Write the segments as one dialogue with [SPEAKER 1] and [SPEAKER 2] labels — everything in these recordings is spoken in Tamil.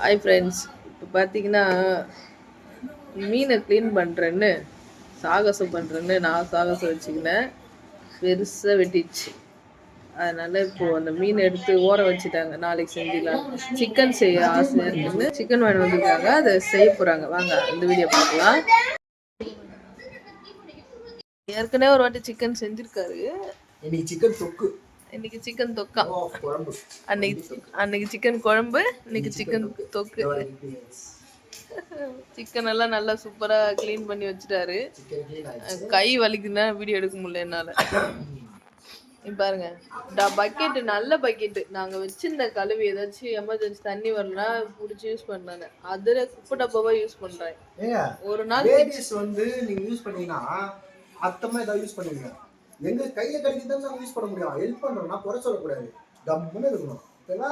[SPEAKER 1] ஹாய் ஃப்ரெண்ட்ஸ் இப்போ பார்த்தீங்கன்னா மீனை க்ளீன் பண்ணுறேன்னு சாகசம் பண்ணுறேன்னு நான் சாகசம் வச்சுக்கினேன். பெருசாக வெட்டிச்சு அதனால் இப்போது அந்த மீன் எடுத்து ஊற வச்சுட்டாங்க. நாளைக்கு செஞ்சிடலாம். சிக்கன் செய்ய ஆசையாக இருக்குன்னு சிக்கன் வாங்கி வந்திருக்காங்க. அதை செய்ய போகிறாங்க வாங்க இந்த வீடியோ பார்க்கலாம். ஏற்கனவே ஒரு வாட்டி சிக்கன் செஞ்சுருக்காரு.
[SPEAKER 2] இன்னைக்கு சிக்கன் தொக்கு.
[SPEAKER 1] இன்னைக்கு சிக்கன் தொக்கா. அன்னைக்கு அன்னைக்கு சிக்கன் குழம்பு இன்னைக்கு சிக்கன் தொக்கு. சிக்கன் எல்லாம் நல்லா சூப்பரா க்ளீன் பண்ணி வச்சுட்டாரு. கை வலிக்குதுன்னா வீடியோ எடுக்க முடியல என்னால. பாருங்க. பக்கெட்டு நல்ல பக்கெட்டு நாங்க வச்சிருந்த கழுவி ஏதாச்சும் எமர்ஜென்சி தண்ணி வரலனா புடிச்சு யூஸ் பண்ணானே அதுல குப்பை டப்பாவா யூஸ் பண்றேன். ஒரு நாள்
[SPEAKER 2] வந்து நீங்க யூஸ் பண்ணீங்கன்னா அத்தமா ஏதாவது யூஸ் பண்ணுவீங்க. எங்க கையில கிடைக்குதுன்னு நம்ம யூஸ் பண்ண முடியும். ஹெல்ப் பண்றோம்னா குறை சொல்லக்கூடாது. கம்முன்னு இருக்கணும். ஓகேவா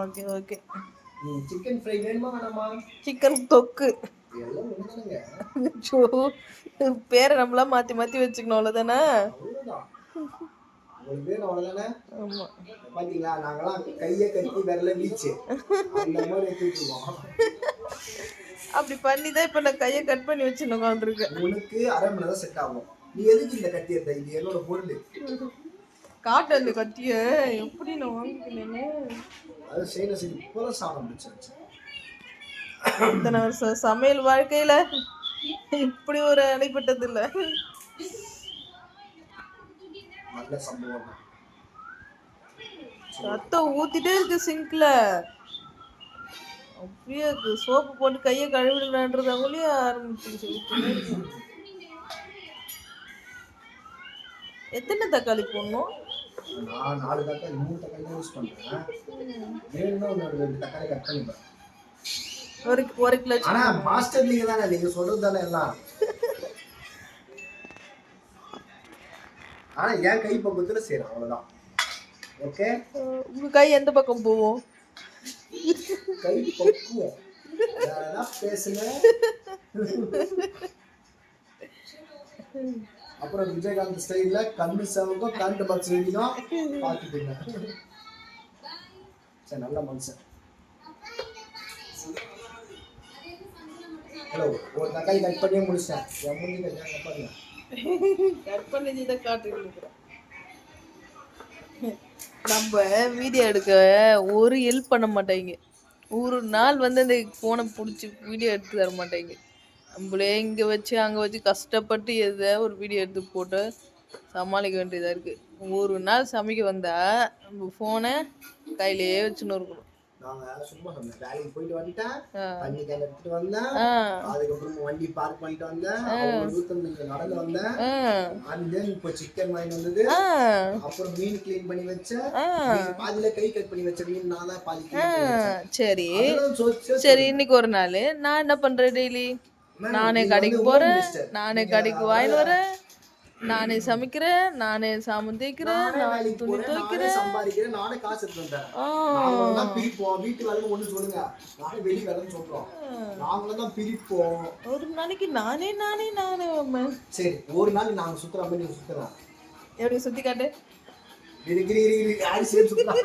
[SPEAKER 1] ஓகே ஓகே.
[SPEAKER 2] சிக்கன் ஃப்ரை வேணுமா வேணாமா?
[SPEAKER 1] சிக்கன் தொக்கு.
[SPEAKER 2] எல்லாம் ஒண்ணுதானுங்க.
[SPEAKER 1] ஐயோ, பேரை நம்மளா மாத்தி மாத்தி வச்சுக்கணும். அவ்வளவுதானே?
[SPEAKER 2] உங்களுக்கு வேணும் அவ்வளவுதானே?
[SPEAKER 1] ஆமா.
[SPEAKER 2] பாத்தீங்களா? நாங்கெல்லாம் கையை கட்டி விரல வீச்சு. அந்த மாதிரி
[SPEAKER 1] அப்படி பண்ணி தான் இப்ப நான் கையை கட் பண்ணி உட்காந்துருக்கேன்
[SPEAKER 2] உனக்கு அரை மணி நேரம் செட் ஆகும். நீ எதுக்கு இந்த கத்தி எடுத்த இது என்னோட பொருள்.
[SPEAKER 1] காட்டு அந்த கத்திய எப்படி நான் வாங்கிக்கினேன்னு
[SPEAKER 2] அது செய்யணும் சரி இப்போதான் சாதம்
[SPEAKER 1] இத்தனை வருஷம் சமையல் வாழ்க்கையில இப்படி ஒரு அடைப்பட்டது இல்ல.
[SPEAKER 2] நல்ல சம்பவம்.
[SPEAKER 1] ரத்தம் ஊத்திட்டே இருக்கு சிங்க்ல. அப்படியே சோப்பு போட்டு கையை கழுவிடலான்றதவங்களே ஆரம்பிச்சிருச்சு. எத்தனை தக்காளி போடணும்?
[SPEAKER 2] நான் நாலு தக்காளி மூணு தக்காளி தான் யூஸ் வேணும்னா ரெண்டு தக்காளி கட் பண்ணிப்பேன்
[SPEAKER 1] ஒரு ஒரு கிலோ
[SPEAKER 2] ஆனா மாஸ்டர் நீங்க தானே நீங்க சொல்றது தானே எல்லாம். ஆனா என் கை பக்கத்துல செய்யறேன் அவ்வளவுதான். ஓகே
[SPEAKER 1] உங்க கை எந்த பக்கம் போவோம்
[SPEAKER 2] கை பக்குவம். பேசுங்க. அப்புறம் விஜயகாந்த் ஸ்டைல்ல கண்ணு செவக்கும் கரண்ட் பாக்ஸ் வெடிக்கும் பார்த்துட்டீங்க. சரி நல்ல மனுஷன். ஹலோ ஒரு தக்காளி கட் பண்ணியே முடிச்சிட்டேன். என் முடிஞ்சு கட் பாருங்க
[SPEAKER 1] கட் பண்ணி தான் காட்டுறேன் நம்ம வீடியோ எடுக்க ஒரு ஹெல்ப் பண்ண மாட்டாங்க. ஒரு நாள் வந்து அந்த ஃபோனை பிடிச்சி வீடியோ எடுத்து தர மாட்டாங்க. நம்மளே இங்கே வச்சு அங்கே வச்சு கஷ்டப்பட்டு எதை ஒரு வீடியோ எடுத்து போட்டு சமாளிக்க வேண்டியதாக இருக்குது ஒரு நாள் சமைக்க வந்தால் நம்ம ஃபோனை கையிலேயே வச்சுன்னு இருக்கணும்.
[SPEAKER 2] நாங்க சும்மா சொன்னேன். வேலைக்கு போயிட்டு வந்துட்டேன்
[SPEAKER 1] ஆ.
[SPEAKER 2] தண்ணி கையில எடுத்துட்டு வந்தேன்
[SPEAKER 1] ஆ.
[SPEAKER 2] அதுக்கப்புறம் வண்டி பார்க் பண்ணிட்டு வந்தேன் அவங்க வீட்டுல இங்க நடந்து வந்தேன்
[SPEAKER 1] ஆ.
[SPEAKER 2] அண்ட் தென் இப்போ சிக்கன் வாங்கி வந்தது.
[SPEAKER 1] ஆ.
[SPEAKER 2] அப்புறம் மீன் க்ளீன் பண்ணி வச்சேன்
[SPEAKER 1] ஆ.
[SPEAKER 2] மீன் பாதியில கை கட் பண்ணி வச்ச மீன் நான் தான் பாதி
[SPEAKER 1] ஆ,
[SPEAKER 2] clean பண்ணி வச்சேன்.
[SPEAKER 1] சரி. சரி இன்னைக்கு ஒரு நாள். நான் என்ன பண்றேன் டெய்லி நானே கடைக்கு போறேன். நானே கடைக்கு
[SPEAKER 2] அதாவது
[SPEAKER 1] வாங்கிட்டு வரேன் நானே சமைக்கிறேன் நானே சாமான் தேய்க்கிறேன்
[SPEAKER 2] நானே
[SPEAKER 1] துணி துவைக்கிறேன்
[SPEAKER 2] சம்பாதிக்கிறேன், நானே காசு தான் பிரிப்போம். வீட்டு வேலைன்னு ஒண்ணு சொல்லுங்க. நானே வெளி வேலைன்னு சொல்றோம். நாங்களும் தான் பிரிப்போம்.
[SPEAKER 1] ஒரு நாளைக்கு நானே நானே நானே.
[SPEAKER 2] சரி, ஒரு நாள் நாங்க சுத்துற மாதிரி சுத்தலாம்.
[SPEAKER 1] எப்படி சுத்தி காட்டு
[SPEAKER 2] சுத்தலாம்?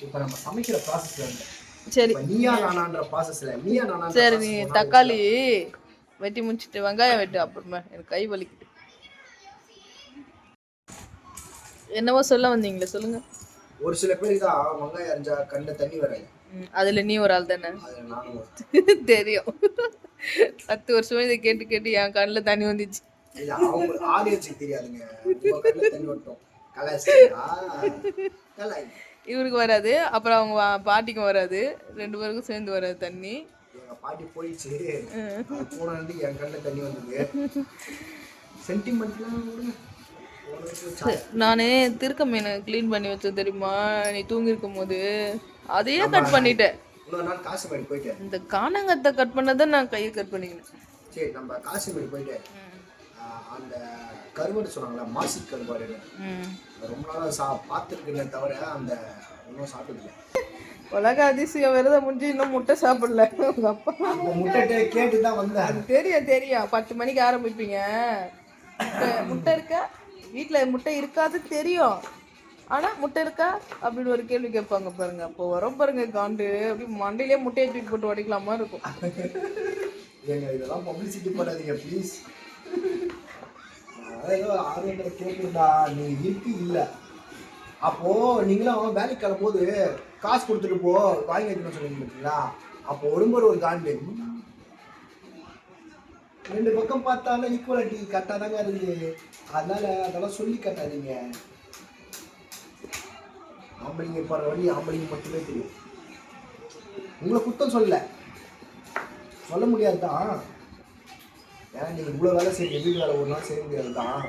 [SPEAKER 2] இப்ப நம்ம சமைக்கிற ப்ராசஸ்ல வந்து
[SPEAKER 1] சரி.
[SPEAKER 2] நீயா நானான்ற ப்ராசஸ்ல நீயா நானான்ற
[SPEAKER 1] சரி நீ தக்காளி வெட்டி முடிச்சிட்டு வெங்காயம் வெட்டு அப்புறமா எனக்கு கை வலிக்குது. என்னவோ சொல்ல வந்தீங்களே சொல்லுங்க.
[SPEAKER 2] ஒரு சில பேருக்கு தான் வெங்காயம் அரிஞ்சா கண்ட தண்ணி வராது.
[SPEAKER 1] அதுல நீ ஒரு ஆள் தானே? தெரியும். பத்து வருஷமா இதை கேட்டு கேட்டு என் கண்ணில் தண்ணி வந்துச்சு.
[SPEAKER 2] ஆடியன்ஸுக்கு தெரியாதுங்க. கண்ணுல கலாய்ச்சியா கலாய்.
[SPEAKER 1] இவருக்கு வராது அப்புறம் அவங்க பாட்டிக்கும் வராது ரெண்டு பேருக்கும் சேர்ந்து வராது தண்ணி.
[SPEAKER 2] பாட்டி போயிடுச்சு. போனது என் கண்ணுல தண்ணி வந்தது. சென்டிமெண்ட்லாம்
[SPEAKER 1] நானே திருக்க மீனை க்ளீன் பண்ணி வச்சேன் தெரியுமா? நீ தூங்கி இருக்கும் போது. அதையே கட் பண்ணிட்டேன். இந்த காணங்கத்தை கட் பண்ணதை நான் கையை கட் பண்ணிக்கினேன்.
[SPEAKER 2] சரி நம்ம காசிமேடு போயிட்டு அந்த கருவாடு சொன்னாங்களா மாசி கருவாடு. ரொம்ப நாளாக சா பார்த்துருக்கேனே தவிர அந்த இன்னும் சாப்பிட்டதில்லை
[SPEAKER 1] உலக அதிசயம் விரதம் முடிஞ்சு இன்னும் முட்டை சாப்பிடல. அப்பா.
[SPEAKER 2] இப்போ முட்டை கேட்டு தான் வந்தேன்.
[SPEAKER 1] அது தெரியும் தெரியும். பத்து மணிக்கு ஆரம்பிப்பீங்க. முட்டை இருக்கா? வீட்டில் முட்டை இருக்காது தெரியும். ஆனா முட்டை இருக்கா? அப்படின்னு ஒரு கேள்வி கேட்பாங்க பாருங்க. அப்போ வரும் பாருங்க காண்டு. அப்படி மண்டையிலே முட்டையை தூக்கி போட்டு உடைக்கலாமா இருக்கும்.
[SPEAKER 2] இதெல்லாம் பப்ளிசிட்டி பண்ணாதீங்க ப்ளீஸ் ஏதோ ஆர்வத்தில் கேட்குறா நீ இருக்கு இல்லை. அப்போது நீங்களும் வேலைக்கு கிளம்போது காசு கொடுத்துட்டு போ வாங்கி வைக்கணும்னு சொல்லுங்க பார்த்தீங்களா அப்போ ஒருமுறை ஒரு காண்டு. ரெண்டு பக்கம் பார்த்தாலும் ஈக்குவலிட்டி கரெக்டாக தாங்க இருக்குது. அதனால அதெல்லாம் சொல்லி கட்டாதீங்க. ஆம்பளைங்க போகிற வழி ஆம்பளைங்க மட்டுமே தெரியும். உங்களை குத்தம் சொல்ல சொல்ல முடியாது தான் ஏன்னா நீங்கள் இவ்வளோ வேலை செய்யுங்க வீட்டு வேலை ஒரு நாள் செய்ய முடியாது தான்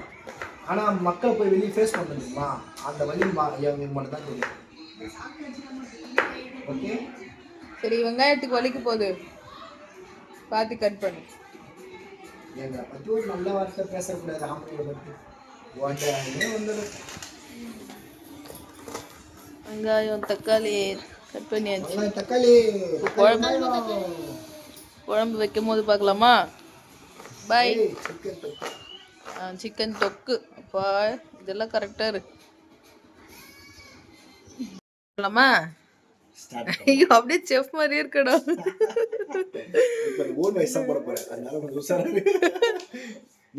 [SPEAKER 2] ஆனால் மக்களை போய் வெளியே ஃபேஸ் பண்ணுறீங்களா அந்த வழி எங்களுக்கு மட்டும் தான் தெரியும். ஓகே
[SPEAKER 1] சரி வெங்காயத்துக்கு வலிக்கு போகுது. பார்த்து கட் பண்ணு.
[SPEAKER 2] எங்களை பற்றி ஒரு நல்ல வார்த்தை பேசக்கூடாது ஆம்பளைங்களை பற்றி உடனே வந்துடும்
[SPEAKER 1] வெங்காயம் தக்காளி கட் பண்ணியாச்சு.
[SPEAKER 2] தக்காளி
[SPEAKER 1] குழம்பு. குழம்பு வைக்கும் போது பார்க்கலாமா? பாய். சிக்கன் தொக்கு. அப்பா இதெல்லாம் கரெக்டாக இருக்கு. ஐயோ அப்படியே செஃப் மாதிரியே இருக்கடா.
[SPEAKER 2] ஓன் வயசா போட போறேன் அதனால கொஞ்சம்.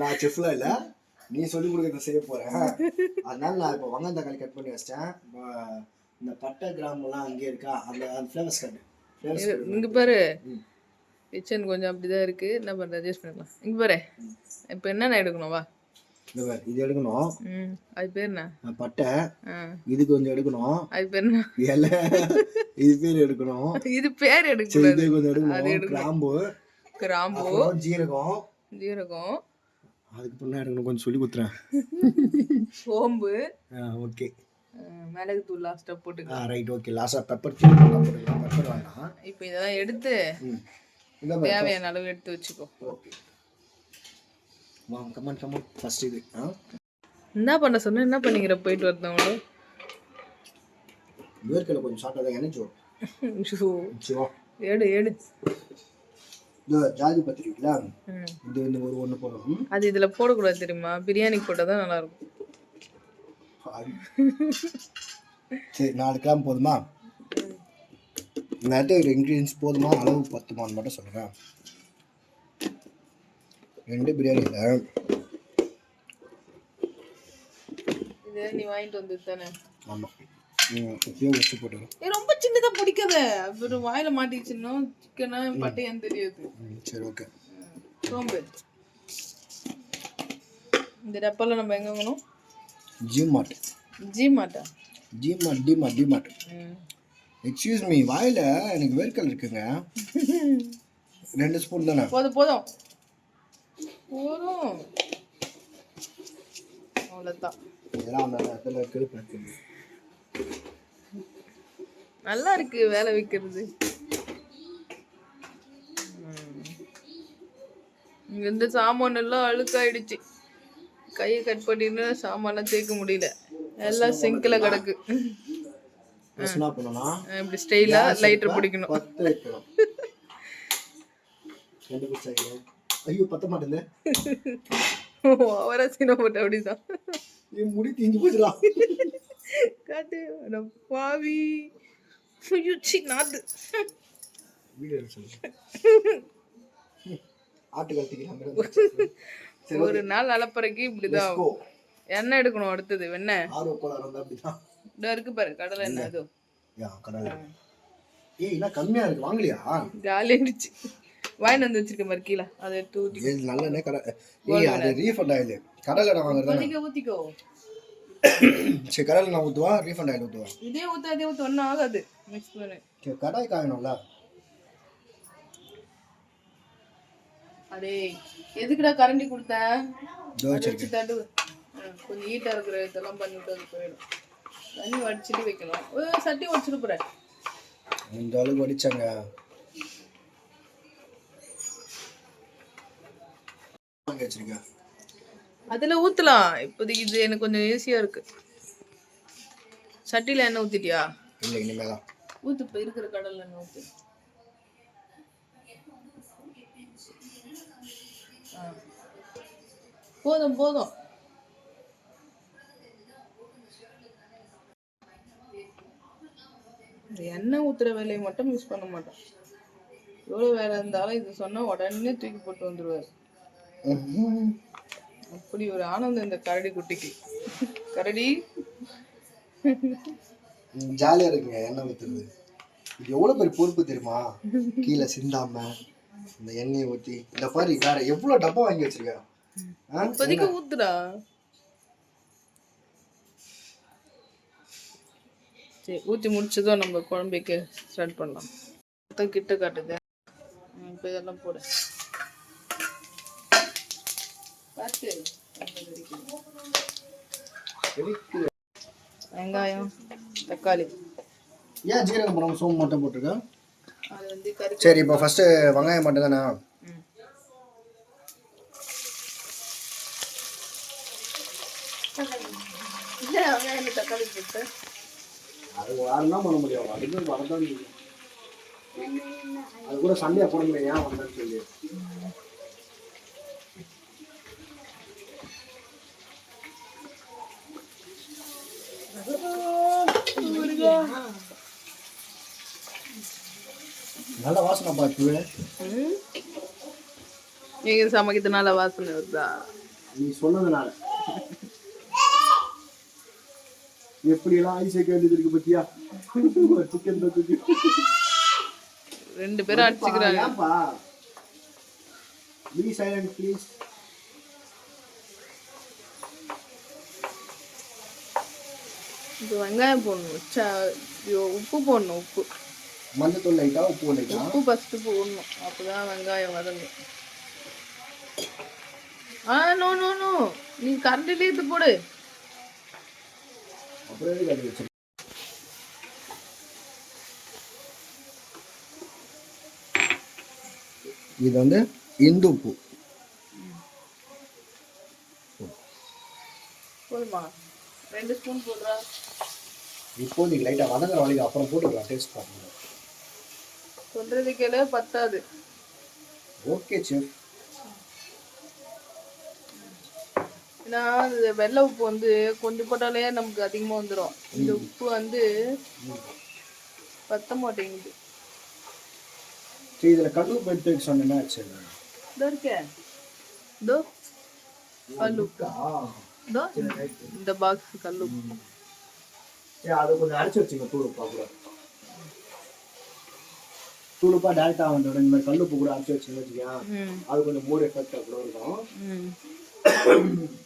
[SPEAKER 2] நான் செஃப்லாம் இல்ல. நீ சொல்லி கொடுக்கறத செய்ய போறேன். அதனால நான் இப்போ வெங்காயம் தக்காளி கட் பண்ணி வச்சிட்டேன். இந்த பட்டை கிராம்பெல்லாம் அங்கேயே இருக்கா? அந்த ஃப்ளேவர்ஸ் ஃப்ளேவர்ஸ்
[SPEAKER 1] இங்க பாரு. கிச்சன் கொஞ்சம் அப்படிதான் இருக்கு. என்ன பண்ற அட்ஜஸ்ட் பண்ணிக்கலாம். இங்க பாரு. இப்போ என்னென்ன எடுக்கணும்? வா.
[SPEAKER 2] இது எடுக்கணும்.
[SPEAKER 1] ம். அது பேர் என்ன?
[SPEAKER 2] பட்டை. இது கொஞ்சம் எடுக்கணும்.
[SPEAKER 1] அது பேர் என்ன?
[SPEAKER 2] இலை. இது பேர் எடுக்கணும்.
[SPEAKER 1] இது பேர் எடுக்கக்கூடாது.
[SPEAKER 2] இது கொஞ்சம் எடுக்கணும்.
[SPEAKER 1] எடுக்கணும்.
[SPEAKER 2] கிராம்பு.
[SPEAKER 1] கிராம்பு.
[SPEAKER 2] ஜீரகம்.
[SPEAKER 1] ஜீரகம்.
[SPEAKER 2] அதுக்கு என்ன எடுக்கணும். கொஞ்சம் சொல்லி கொடுத்துறேன்.
[SPEAKER 1] சோம்பு.
[SPEAKER 2] ஓகே.
[SPEAKER 1] ஆ, மிளகுத்தூள் லாஸ்ட்டாக போட்டுக்கலாம்.
[SPEAKER 2] ரைட் ஓகே லாஸ்ட்டாக பெப்பர் தூள் போட்டுக்கலாம். பெப்பர் வேண்டாம்
[SPEAKER 1] இப்போ இதெல்லாம் எடுத்து தேவையான அளவு எடுத்து வச்சுக்கோ. என்ன பண்ண சொன்ன? என்ன பண்ணிக்கிற? போயிட்டு வரதவங்களும்
[SPEAKER 2] வேர்க்கடலை கொஞ்சம் சாப்பிட்டா தான் எனர்ஜி
[SPEAKER 1] எடு
[SPEAKER 2] இந்த ஜாதி பத்திரி. இது வந்து ஒரு ஒன்று போடுறோம்.
[SPEAKER 1] அது இதுல போடக்கூடாது தெரியுமா? பிரியாணிக்கு போட்டால் தான் நல்லா இருக்கும்.
[SPEAKER 2] சரி நாலு கிராம் போதுமா? இந்த இன்க்ரீடியன்ஸ் போதுமா? அளவு பத்துமான்னு மட்டும் சொல்கிறேன் ரெண்டு பிரியாணியில்.
[SPEAKER 1] இது நீ வாங்கிட்டு வந்து தானே?
[SPEAKER 2] ஆமாம் இப்பயே போட்டுக்கிறோம்
[SPEAKER 1] ஏ ரொம்ப சின்னதா பிடிக்காத. அப்புறம் வாயில மாட்டிச்சுன்னா சிக்கனா பட்டையான்னு தெரியாது.
[SPEAKER 2] சரி ஓகே.
[SPEAKER 1] சோம்பு. இந்த டப்பால நம்ம எங்க வாங்கணும்?
[SPEAKER 2] ஜி மார்ட்
[SPEAKER 1] ஜி மாட்டா
[SPEAKER 2] ஜி எக்ஸ்கியூஸ் மீ வாயில் எனக்கு வேர்க்கல் இருக்குங்க. ரெண்டு ஸ்பூன் தானே?
[SPEAKER 1] போதும் போதும். போதும். அவ்வளோதான்
[SPEAKER 2] இதெல்லாம் அந்த இடத்துல கெடுப்பு
[SPEAKER 1] நல்லா இருக்கு வேலை வைக்கிறது. இங்க இந்த சாமான் எல்லாம் அழுக்காயிடுச்சு. கையை கட் பண்ணிட்டு சாமான்லாம் தேய்க்க முடியல. எல்லாம் சிங்க்ல கிடக்கு.
[SPEAKER 2] ஃபர்ஸ்ட் என்ன பண்ணணும்னா
[SPEAKER 1] இப்படி ஸ்டைலா லைட்டர் பிடிக்கணும்.
[SPEAKER 2] பத்து வைக்கணும். ரெண்டு பிடிச்சாங்க ஐயோ பத்த மாட்டேங்குது.
[SPEAKER 1] அவரா சீன போட்டு அப்படிதான்.
[SPEAKER 2] என் முடி தீஞ்சு போயிடலாம்
[SPEAKER 1] காட்டு அட பாவி. ஐயோ, சீ, நாத்து.
[SPEAKER 2] வீடியோ சொல்லு. ஆட்டு கழட்டிக்கிறாங்க
[SPEAKER 1] ஒரு நாள் அலப்பறைக்கு இப்படிதான் எண்ணெய் எடுக்கணும் அடுத்தது வெண்ணெய்.
[SPEAKER 2] ஆர்வ கோளாறு வந்தா அப்படிதான்.
[SPEAKER 1] இதோ இருக்கு பாரு கடலை எண்ணெய் அதோ
[SPEAKER 2] யா கடலை. ஏய் என்ன கம்மியா இருக்கு வாங்கலையா?
[SPEAKER 1] காலி இருந்துச்சு வாங்கிட்டு வந்து வச்சிருக்க மாதிரி கீழே. அதை எடுத்து ஊத்தி.
[SPEAKER 2] ஏய் நல்ல கடை. ஏய் அது ரீஃபண்ட் ஆயில் கடலை நான் வாங்குறதா
[SPEAKER 1] கொதிக்க ஊத்திக்கோ.
[SPEAKER 2] சரி கடலை நான் ஊற்றுவா ரீஃபண்ட் ஆயில் ஊற்றுவா
[SPEAKER 1] இதே ஊத்து அதே ஊத்து ஒன்றும் ஆகாது. மிக்ஸ் பண்ணு.
[SPEAKER 2] சரி கடாய் காயணும்ல?
[SPEAKER 1] அடே எதுக்குடா கரண்டி கொடுத்தேன்
[SPEAKER 2] இதோ
[SPEAKER 1] கொஞ்சம் ஈட்டா இருக்கிற இதெல்லாம் பண்ணிவிட்டு அது போயிடும். தண்ணி வடிச்சிட்டு வைக்கணும். சட்டி வச்சுட்டு போறேன்.
[SPEAKER 2] இந்த அளவுக்கு வடிச்சாங்க.
[SPEAKER 1] அதுல ஊத்தலாம். இப்போதைக்கு இது எனக்கு கொஞ்சம் ஈஸியா இருக்கு. சட்டியில எண்ணெய் ஊத்திட்டியா?
[SPEAKER 2] இல்லை இனிமேதான்.
[SPEAKER 1] ஊத்து இப்போ இருக்கிற கடல்ல எண்ணெய் ஆ. போதும் போதும் இந்த எண்ணெய் ஊத்துற வேலையை மட்டும் மிஸ் பண்ண மாட்டோம் எவ்வளோ வேலை இருந்தாலும் இது சொன்னா உடனே தூக்கி போட்டு வந்துருவாரு. அப்படி ஒரு ஆனந்தம் இந்த கரடி குட்டிக்கு. கரடி.
[SPEAKER 2] ஜாலியா இருக்குங்க எண்ணெய் ஊத்துறது. இது எவ்வளவு பெரிய பொறுப்பு தெரியுமா? கீழே சிந்தாம இந்த எண்ணெயை ஊத்தி இந்த பாரு வேற எவ்வளவு டப்பா வாங்கி வச்சிருக்க?
[SPEAKER 1] இப்போதைக்கு ஊத்துடா. சரி ஊற்றி முடிச்சதும் நம்ம குழம்புக்கு ஸ்டார்ட் பண்ணலாம். மொத்தம் கிட்ட காட்டுது. இப்போ இதெல்லாம் போடு? வெங்காயம் தக்காளி.
[SPEAKER 2] ஏன் ஜீரகம் போடாம சோம்பு மட்டும் போட்டிருக்க?
[SPEAKER 1] அது வந்து கறி
[SPEAKER 2] சரி இப்போ ஃபர்ஸ்ட் வெங்காயம் மட்டும் தானே
[SPEAKER 1] ம். இல்லை வெங்காயம் தக்காளி போட்டு.
[SPEAKER 2] அது யாரும் தான் பண்ண முடியும்? அதுக்கு வரதான் முடியும் அது கூட சண்டையா போட முடியும் ஏன் வந்தேன்னு சொல்லி. நல்ல வாசனை பார்த்து
[SPEAKER 1] ம். நீங்க சமைக்கிறதுனால வாசனை வருதா?
[SPEAKER 2] நீ சொன்னதுனால. எப்படியெல்லாம் ஐஸ் வைக்க வேண்டியது இருக்கு பத்தியா? சிக்கன் தொகுதி
[SPEAKER 1] ரெண்டு பேரும் அடிச்சுக்கிறாங்க.
[SPEAKER 2] பி சைலண்ட் ப்ளீஸ்
[SPEAKER 1] இப்போ வெங்காயம் போடணும். ஐயோ, உப்பு போடணும் உப்பு.
[SPEAKER 2] மஞ்சத்தூள் லைட்டா உப்பு லைட்டா
[SPEAKER 1] உப்பு ஃபஸ்ட்டு போடணும். அப்பதான் வெங்காயம் வதங்கும். ஆ நோ நோ நோ நீ கரண்டிலே இது போடு.
[SPEAKER 2] அப்புறம் எதுக்கு அது இது வந்து இந்து
[SPEAKER 1] போதுமா? ரெண்டு ஸ்பூன் போடுறா.
[SPEAKER 2] இப்போதைக்கு லைட்டா வதங்குற வழிக்கு அப்புறம் போட்டுக்கலாம் டேஸ்ட் பாருங்க.
[SPEAKER 1] சொல்றது கேளு பத்தாது.
[SPEAKER 2] ஓகே செஃப்
[SPEAKER 1] ஏன்னா வெள்ளை உப்பு வந்து கொஞ்சம் போட்டாலே நமக்கு அதிகமா வந்துடும் இந்த உப்பு வந்து பத்த மாட்டேங்குது.
[SPEAKER 2] சரி இதுல கல்லு உப்பு எடுத்து வைக்க சரி
[SPEAKER 1] இதோ இருக்கே. இதோ. கல் உப்பு. இதோ. இந்த பாக்ஸ் கல் உப்பு.
[SPEAKER 2] அதை கொஞ்சம் அரைச்சி வச்சுங்க தூள் உப்பா கூட. தூள் உப்பா டேரக்டா வந்து இந்த மாதிரி கல் உப்பு கூட அரைச்சி வச்சுங்க வச்சுக்கேன்
[SPEAKER 1] ம்.
[SPEAKER 2] அது கொஞ்சம் மோர் எஃபெக்டா கூட இருக்கும்.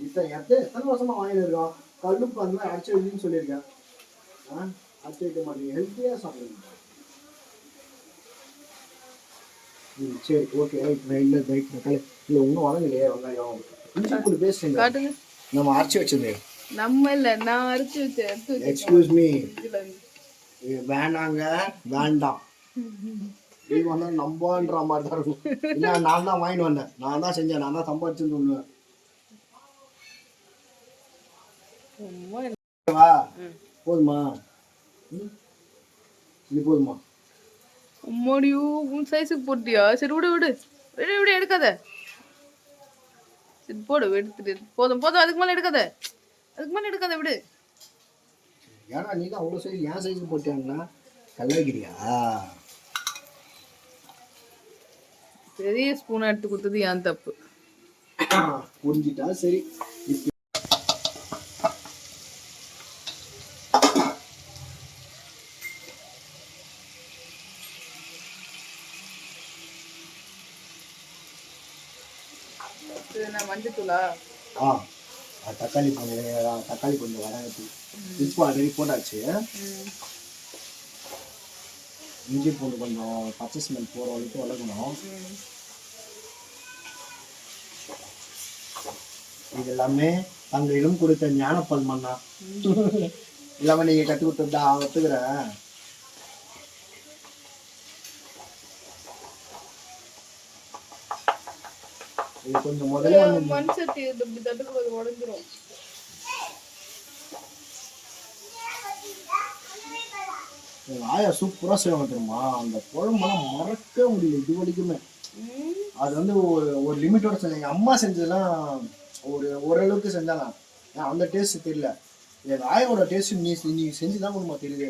[SPEAKER 2] இத்தனை எத்தனை எத்தனை வருஷமா வாங்கிட்டு இருக்கோம் கல்லுப்பு அந்த மாதிரி அரைச்சி வைக்கணும்னு சொல்லியிருக்கேன். ஆ? அரைச்சி வைக்க மாட்டீங்க. ஹெல்த்தியாக சாப்பிடுங்க. ம் சரி ஓகே ரைட் இல்லை ரைட் தக்காளி இல்லை ஒன்றும் வதங்கலையே வெங்காயம். இஞ்சி பேசுங்க
[SPEAKER 1] காட்டுங்க.
[SPEAKER 2] நம்ம அரைச்சி வச்சது
[SPEAKER 1] நம்ம இல்ல நான் அரைச்சு வச்சேன்
[SPEAKER 2] எக்ஸ்கியூஸ் மீ. வேணாங்க வேண்டாம். நீ வந்தா நம்பன்ற மாதிரி தான் இருக்கும். நான் தான் வாங்கிட்டு வந்தேன். நான் தான் செஞ்சேன் நான் தான் சம்பாதிச்சுன்னு சொல்லுவேன்
[SPEAKER 1] சும்மா இல்ல.
[SPEAKER 2] வா
[SPEAKER 1] ம்.
[SPEAKER 2] போதுமா? இது போதுமா?
[SPEAKER 1] அம்மாடியோ உன் சைஸுக்கு போட்டியா? சரி விடு விடு. விடு விடு எடுக்காத. சரி போடு எடுத்துட்டு போதும் போதும் அதுக்கு மேல எடுக்காத. அதுக்கு மேல எடுக்காத விடு.
[SPEAKER 2] ஏன்னா நீ தான் அவ்வளோ சைஸ் என் சைஸ் போட்டியாங்கன்னா கல்லாகிறியா
[SPEAKER 1] பெரிய ஸ்பூன் எடுத்து கொடுத்தது ஏன் தப்பு.
[SPEAKER 2] புரிஞ்சிட்டா? சரி.
[SPEAKER 1] மஞ்சத்தூளா
[SPEAKER 2] ஆ தக்காளி கொஞ்சம் தக்காளி கொஞ்சம் வதங்கத்து இப்போ ஆல்ரெடி போட்டாச்சு. இஞ்சி பூண்டு கொஞ்சம் பச்சை ஸ்மெல் போகிற வரைக்கும் வளர்க்கணும் இது எல்லாமே தங்களிடம் கொடுத்த ஞானப்பல் மண்ணா இல்லாம நீங்க கத்து கொடுத்ததா ஒத்துக்கிறேன். இது கொஞ்சம் முதல்ல
[SPEAKER 1] மண் சட்டி இப்படி தட்டுக்கூடாது உடஞ்சிரும்.
[SPEAKER 2] எங்க ஆயா சூப்பரா செய்வாங்க தெரியுமா? அந்த குழம்பெல்லாம் மறக்கவே முடியல இது வரைக்குமே. அது வந்து ஒரு ஒரு லிமிட்டோட செஞ்சேன் எங்க அம்மா செஞ்சதெல்லாம் ஒரு ஓரளவுக்கு செஞ்சாங்க. அந்த டேஸ்ட் தெரியல. எங்க ஆயோட டேஸ்ட் நீ நீ செஞ்சுதான் உண்மை தெரியுது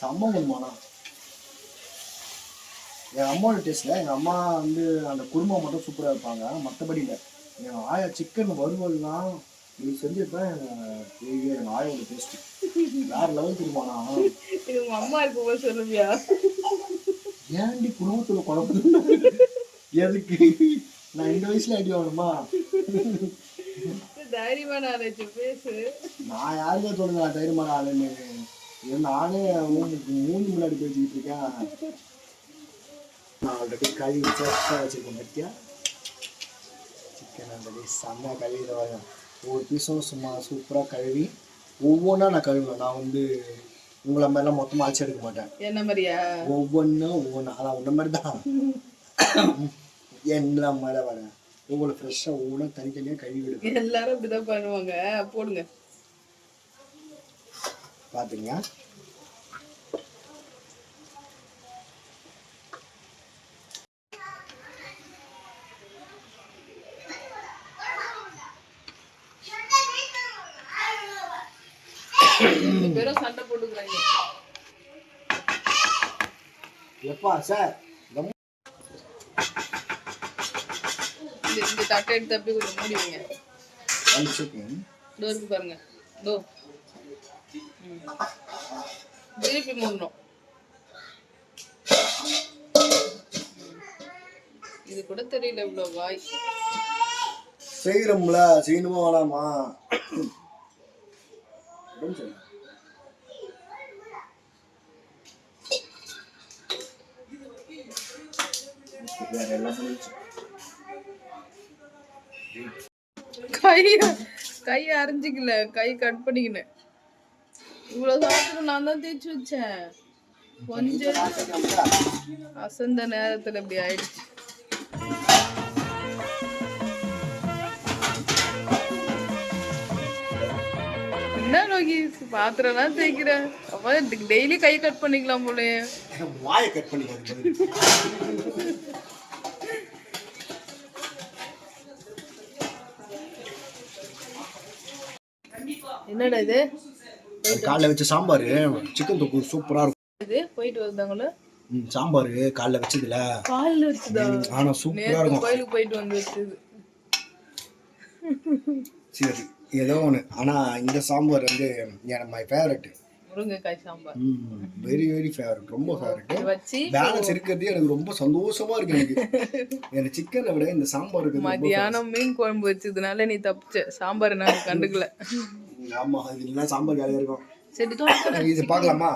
[SPEAKER 2] செம்ம குருமாண்ணா என் அம்மாவோட டேஸ்ட்டில் எங்கள் அம்மா வந்து அந்த குருமா மட்டும் சூப்பராக இருப்பாங்க. மற்றபடி இல்லை. என் ஆயா சிக்கன் வறுவல்னா நீ செஞ்சிருப்பேன் எங்கள் எங்கள் ஆயோட டேஸ்ட்டு வேறு லெவல் குருமாண்ணா
[SPEAKER 1] இது அம்மா இருக்கும்போது சொல்லுவியா?
[SPEAKER 2] ஏன்டி குடும்பத்துல குழப்பம்? எதுக்கு? நான் இந்த வயசுல அடி வாங்கணுமா
[SPEAKER 1] தைரியமான ஆராய்ச்சி பேசு.
[SPEAKER 2] நான் யாருமே சொல்லுங்க தைரியமான ஆளுன்னு. நானே மூஞ்சி மூஞ்சி முன்னாடி பேசிக்கிட்டு இருக்கேன். நான் ஆல்ரெடி கழுவி ஃப்ரெஷ்ஷாக வச்சுருக்கேன் பத்தியா சிக்கன் ஆல்ரெடி செம்ம கழுவிட வரேன் ஒவ்வொரு பீஸும் சும்மா சூப்பராக கழுவி ஒவ்வொன்றா நான் கழுவேன் நான் வந்து உங்களை மாதிரிலாம் மொத்தமாக அழைச்சி எடுக்க மாட்டேன்.
[SPEAKER 1] என்ன மாதிரியா?
[SPEAKER 2] ஒவ்வொன்றும் ஒவ்வொன்றா அதான் உன்ன மாதிரி தான் என்ன மாதிரி வரேன் ஒவ்வொரு ஃப்ரெஷ்ஷாக ஒவ்வொன்றும் தனித்தனியாக கழுவி எடுப்பேன்.
[SPEAKER 1] எல்லாரும் இப்படிதான் பண்ணுவாங்க. போடுங்க.
[SPEAKER 2] பார்த்துங்க
[SPEAKER 1] ரெண்டு சண்டை போட்டுக்கிறாங்க.
[SPEAKER 2] எப்பா சார்
[SPEAKER 1] இந்த தட்டை எடுத்து அப்படியே கொஞ்சம் மூடி வைங்க.
[SPEAKER 2] ஒன் செகண்ட்
[SPEAKER 1] இதோ இருக்கு பாருங்க. ம். திருப்பி மூடணும். இது கூட தெரியல இவ்வளோ வாய்.
[SPEAKER 2] செய்கிறோம்ல செய்யணுமா வேணாமா அப்படின்னு சொல்லுங்க. வேற எல்லாம் முடிஞ்சு
[SPEAKER 1] கை கை அரைஞ்சிக்கல கை கட் பண்ணிக்கினேன் இவ்வளோ சாப்பிட்டு நான் தான் தேய்ச்சி வச்சேன். கொஞ்சம் அசந்த நேரத்துல இப்படி ஆயிடுச்சு. என்ன நோக்கி பாத்திரம்லாம் தேய்க்கிறேன் அப்போ டெய்லி கை கட் பண்ணிக்கலாம் போலயே.
[SPEAKER 2] வாயை கட் பண்ணிக்கலாம்
[SPEAKER 1] என்னடா இது?
[SPEAKER 2] காலைல வச்ச சாம்பார். சிக்கன் தொக்கு சூப்பராக இருக்கும்.
[SPEAKER 1] இது போயிட்டு வந்தாங்களோ
[SPEAKER 2] ம், சாம்பார் காலைல வச்சதுல.
[SPEAKER 1] காலையில வச்சுதா?
[SPEAKER 2] ஆனால் சூப்பராக
[SPEAKER 1] நேற்று
[SPEAKER 2] இருக்கும்.
[SPEAKER 1] கோயிலுக்கு போயிட்டு வந்து வச்சது.
[SPEAKER 2] சரி ஏதோ ஒன்று ஆனால் இந்த சாம்பார் வந்து எனக்கு மை ஃபேவரட்
[SPEAKER 1] முருங்கைக்காய் சாம்பார்.
[SPEAKER 2] வெரி வெரி ஃபேவரட் ரொம்ப ஃபேவரட் பேலன்ஸ் இருக்கிறது எனக்கு ரொம்ப சந்தோஷமா இருக்கு எனக்கு. எனக்கு சிக்கனை விட இந்த சாம்பார்
[SPEAKER 1] மதியானம் மீன் குழம்பு வச்சதுனால நீ தப்பிச்ச. சாம்பார் நாங்க கண்டுக்கல.
[SPEAKER 2] ஆமா இது இல்லைன்னா சாம்பார் வேலையா இருக்கும்.
[SPEAKER 1] சரி.
[SPEAKER 2] இது பார்க்கலாமா?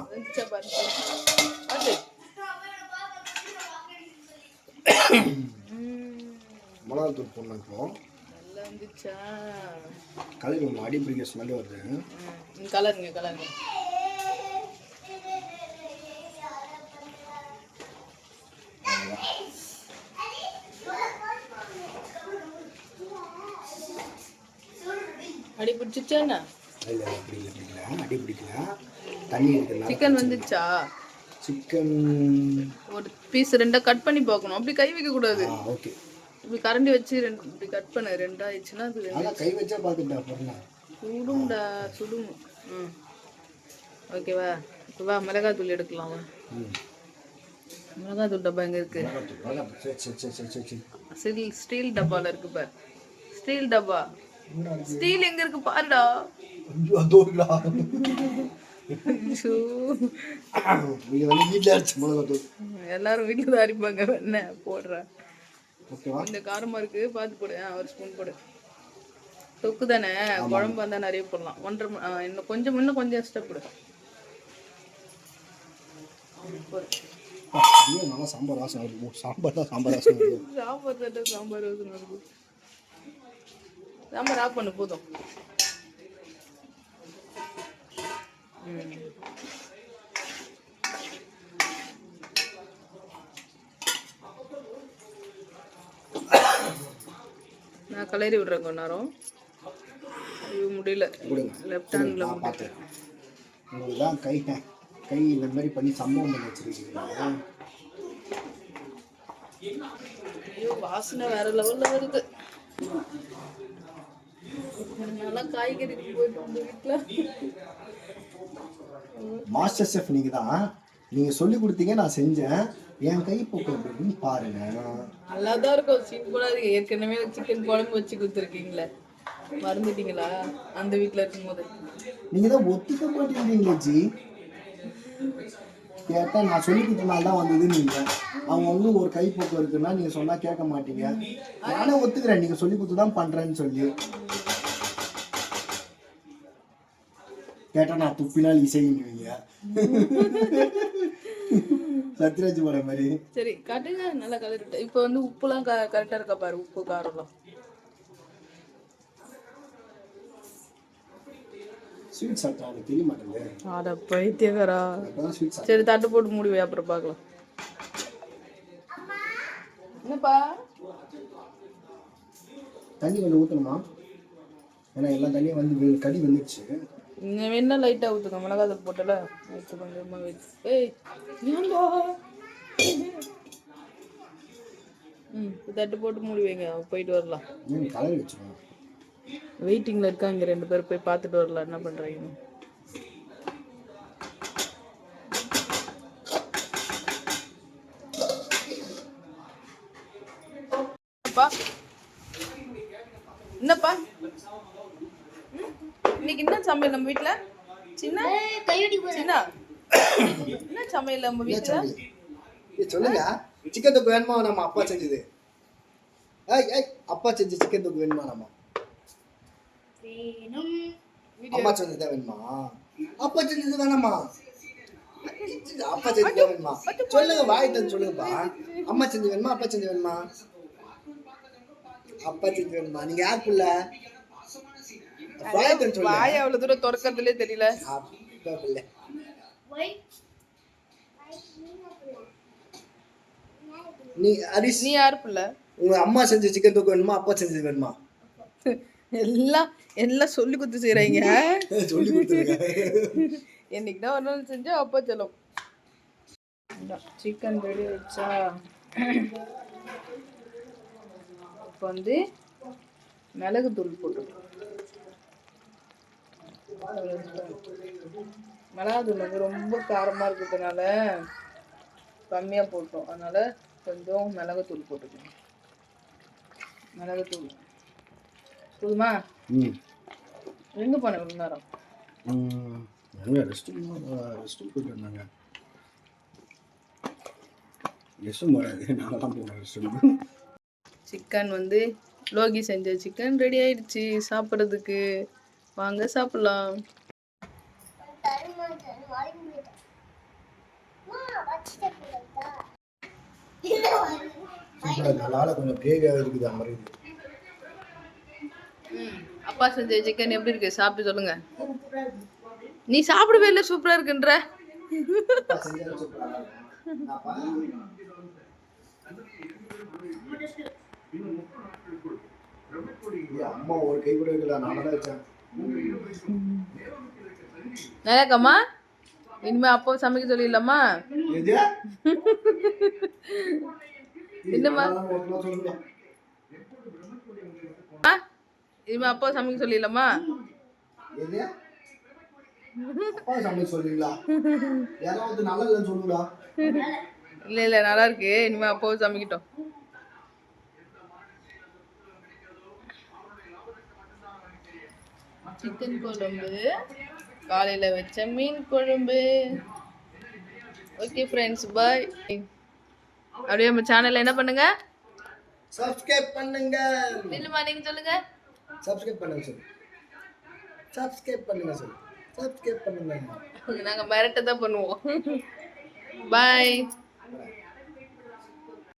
[SPEAKER 2] மிளகாய் தூள் போடணும் இப்போ. கலர் ஒன்று அடி பிடிக்கிற ஸ்மெல் வருது.
[SPEAKER 1] கலருங்க கலருங்க. அடி பிடிச்சிச்சா என்ன?
[SPEAKER 2] இல்லை அப்படி இல்லை பிடிக்கல அடி பிடிக்கல. தண்ணி இருக்கிறதுனால
[SPEAKER 1] சிக்கன் வந்துச்சா?
[SPEAKER 2] சிக்கன்
[SPEAKER 1] ஒரு பீஸ் ரெண்டா கட் பண்ணி பார்க்கணும். அப்படி கை வைக்க கூடாது.
[SPEAKER 2] ஆ ஓகே
[SPEAKER 1] இப்படி கரண்டி வச்சு ரெண்டு இப்படி கட் பண்ண. ரெண்டா ஆயிடுச்சுன்னா அது
[SPEAKER 2] கை வச்சா பார்த்துட்டேன் பொருளா
[SPEAKER 1] சுடும்டா சுடும். ம். ஓகேவா இப்போ வா மிளகாய் தூள் எடுக்கலாம் மிளகாய் தூள் டப்பா எங்க இருக்கு? ஸ்டீல் ஸ்டீல் டப்பால இருக்கு பார். ஸ்டீல் டப்பா? ஸ்டீல் எங்க இருக்கு பாருடா.
[SPEAKER 2] ஐயோ, அதோ இருக்குடா.
[SPEAKER 1] ஷூ.
[SPEAKER 2] நீங்க வந்து வீட்டில் அடிச்ச மிளகாய் தூள்
[SPEAKER 1] எல்லாரும் வீட்டுல தான் அரிப்பாங்க என்ன போடுறேன் இந்த காரமா இருக்கு பார்த்து போடு ஒரு ஸ்பூன் போடு. தொக்கு தானே குழம்பு வந்தா நிறைய போடலாம். ஒன்றரை இன்னும் கொஞ்சம் இன்னும் கொஞ்சம் எக்ஸ்ட்ரா போடு.
[SPEAKER 2] நல்லா சாம்பார் வாசனை ஓ, சாம்பார் தான் சாம்பார் வாசனை
[SPEAKER 1] சாம்பார் சாம்பார் ஆஃப் பண்ணு போதும். நான் கலரி விடுறேன் கொஞ்ச நேரம். ஐயோ முடியல. லெஃப்ட் ஹேண்டில்
[SPEAKER 2] உங்களுக்கு தான் கை கை இந்த மாதிரி பண்ணி சம்பவம் பண்ணி வச்சிருக்கீங்க
[SPEAKER 1] ஐயோ வாசனை வேற லெவல்ல வருது. நல்லா காய்கறி போயிட்டு வீட்டுல
[SPEAKER 2] மாஸ்டர் செஃப் நீங்க தான் நீங்க சொல்லி கொடுத்தீங்க நான் செஞ்சேன். என் கை போக்கு எப்படி இருக்குன்னு பாருங்க.
[SPEAKER 1] நல்லா தான் இருக்கும் சிம்பிளா இருக்கு ஏற்கனவே சிக்கன் குழம்பு வச்சு கொடுத்துருக்கீங்களே. மறந்துட்டீங்களா? அந்த வீட்ல இருக்கும்போது.
[SPEAKER 2] நீங்க தான் ஒத்துக்க மாட்டேங்கிறீங்களே ஜி. கேட்டா நான் சொல்லி கொடுத்தனால தான் வந்தது நீங்க. அவங்க வந்து ஒரு கை போக்கு இருக்குன்னா நீங்க சொன்னா கேட்க மாட்டீங்க. நானே ஒத்துக்கிறேன். நீங்க சொல்லி கொடுத்து தான் பண்றேன்னு சொல்லி. கேட்டா நான் துப்பினால் இசைங்குவீங்க சத்யராஜ் படம் மாதிரி.
[SPEAKER 1] சரி காட்டுங்க நல்லா கலர் இப்போ வந்து உப்புலாம் கரெக்டாக இருக்கா பாரு உப்பு காரம்லாம்.
[SPEAKER 2] ஸ்வீட் சாப்பிட்டா தெரிய மாட்டேங்குது.
[SPEAKER 1] பைத்தியக்காரா.
[SPEAKER 2] சாப்பிட்டேன்
[SPEAKER 1] சரி தட்டு போட்டு மூடி வை அப்புறம் பார்க்கலாம். என்னப்பா?
[SPEAKER 2] தண்ணி கொஞ்சம் ஊற்றணுமா ஏன்னா எல்லா தண்ணியும் வந்து கடி வந்துடுச்சு
[SPEAKER 1] வேணா லைட்டா ஊத்துங்க மிளகா தூள் போட்டல? வச்சு கொஞ்சமா வச்சு ஏய் ஏன்பா? ம் தட்டு போட்டு மூடி வைங்க. போயிட்டு வரலாம். வெயிட்டிங்ல இருக்காங்க ரெண்டு பேர் போய் பார்த்துட்டு வரலாம். என்ன பண்றீங்க? அப்பா என்னப்பா ம்? இன்னைக்கு என்ன சமையல் நம்ம வீட்ல? சின்ன? சின்ன? என்ன சமையல் நம்ம வீட்ல?
[SPEAKER 2] ஏய், சொல்லுங்க. சிக்கன் தொக்கு வேணுமா? நம்ம அப்பா செஞ்சது. ஏய் ஏய் அப்பா செஞ்ச சிக்கன் தொக்கு வேணுமா நம்ம? அம்மா செஞ்சது வேணுமா? அப்பா செஞ்சது வேணாமா? அப்பா செஞ்சது வேணுமா? சொல்லுங்க வாய் தந்து சொல்லுங்கப்பா. அம்மா செஞ்சு வேணுமா? அப்பா செஞ்சு வேணுமா? அப்பா செஞ்சு வேணுமா? நீங்க யார் புள்ள? வாய்
[SPEAKER 1] அவ்வளவு தூரம் திறக்கறதுலே தெரியல.
[SPEAKER 2] நீ ஹரிஷ்
[SPEAKER 1] நீ யாரு பிள்ளை?
[SPEAKER 2] உங்க அம்மா செஞ்ச சிக்கன் தொக்கு வேணுமா அப்பா செஞ்சது வேணுமா?
[SPEAKER 1] எல்லாம் எல்லாம் சொல்லி கொடுத்து செய்றாங்க.
[SPEAKER 2] சொல்லி கொடுத்துருங்க.
[SPEAKER 1] என்னைக்கு தான் ஒரு நாள் செஞ்சா அப்பா செல்லும். சிக்கன் ரெடி வச்சா. இப்போ வந்து மிளகு தூள் போட்டுருக்கோம் மிளகாத்தூள் வந்து ரொம்ப காரமாக இருக்கிறதுனால கம்மியாக போட்டோம். அதனால கொஞ்சம் மிளகுத்தூள் போட்டுக்கணும் மிளகுத்தூள். போதுமா?
[SPEAKER 2] ம்.
[SPEAKER 1] எங்கே போன இவ்வளோ நேரம்?
[SPEAKER 2] எங்க? ரெஸ்ட் ரெஸ்ட் போயிட்டு ரெஸ்ட்
[SPEAKER 1] சிக்கன் வந்து லோகி செஞ்ச சிக்கன் ரெடி ஆயிடுச்சு. சாப்பிட்றதுக்கு. வாங்க சாப்பிடலாம்.
[SPEAKER 2] கொஞ்சம் கிரேவியாக இருக்குது அந்த மாதிரி இது.
[SPEAKER 1] அப்பா செஞ்ச சிக்கன் எப்படி இருக்கு? சாப்பிட்டு சொல்லுங்க. நீ சாப்பிடவே இல்லை சூப்பரா இருக்குன்ற.
[SPEAKER 2] அம்மா ஒரு கை கூட வைக்கல நான் தான் வச்சேன்.
[SPEAKER 1] நல்லாக்கம்மா இனிமே அப்பா சமைக்க சொல்லிடலாமா? என்னம்மா? இனிமே அப்பா சமைக்க சொல்லிடலாமா? இல்ல இல்ல நல்லா இருக்கு. இனிமே அப்பாவும் சமைக்கட்டும். சிக்கன் குழம்பு. காலையில வச்ச மீன் குழம்பு. ஓகே ஃப்ரெண்ட்ஸ் பாய் அப்படியே நம்ம சேனல்ல என்ன பண்ணுங்க?
[SPEAKER 2] சப்ஸ்கிரைப் பண்ணுங்க.
[SPEAKER 1] இல்லைம்மா நீங்க சொல்லுங்க.
[SPEAKER 2] சப்ஸ்கிரைப் பண்ணுங்க சொல்லு. சப்ஸ்கிரைப் பண்ணுங்க சொல்லு. சப்ஸ்கிரைப் பண்ணுங்க.
[SPEAKER 1] நாங்க மிரட்ட தான் பண்ணுவோம். பாய்.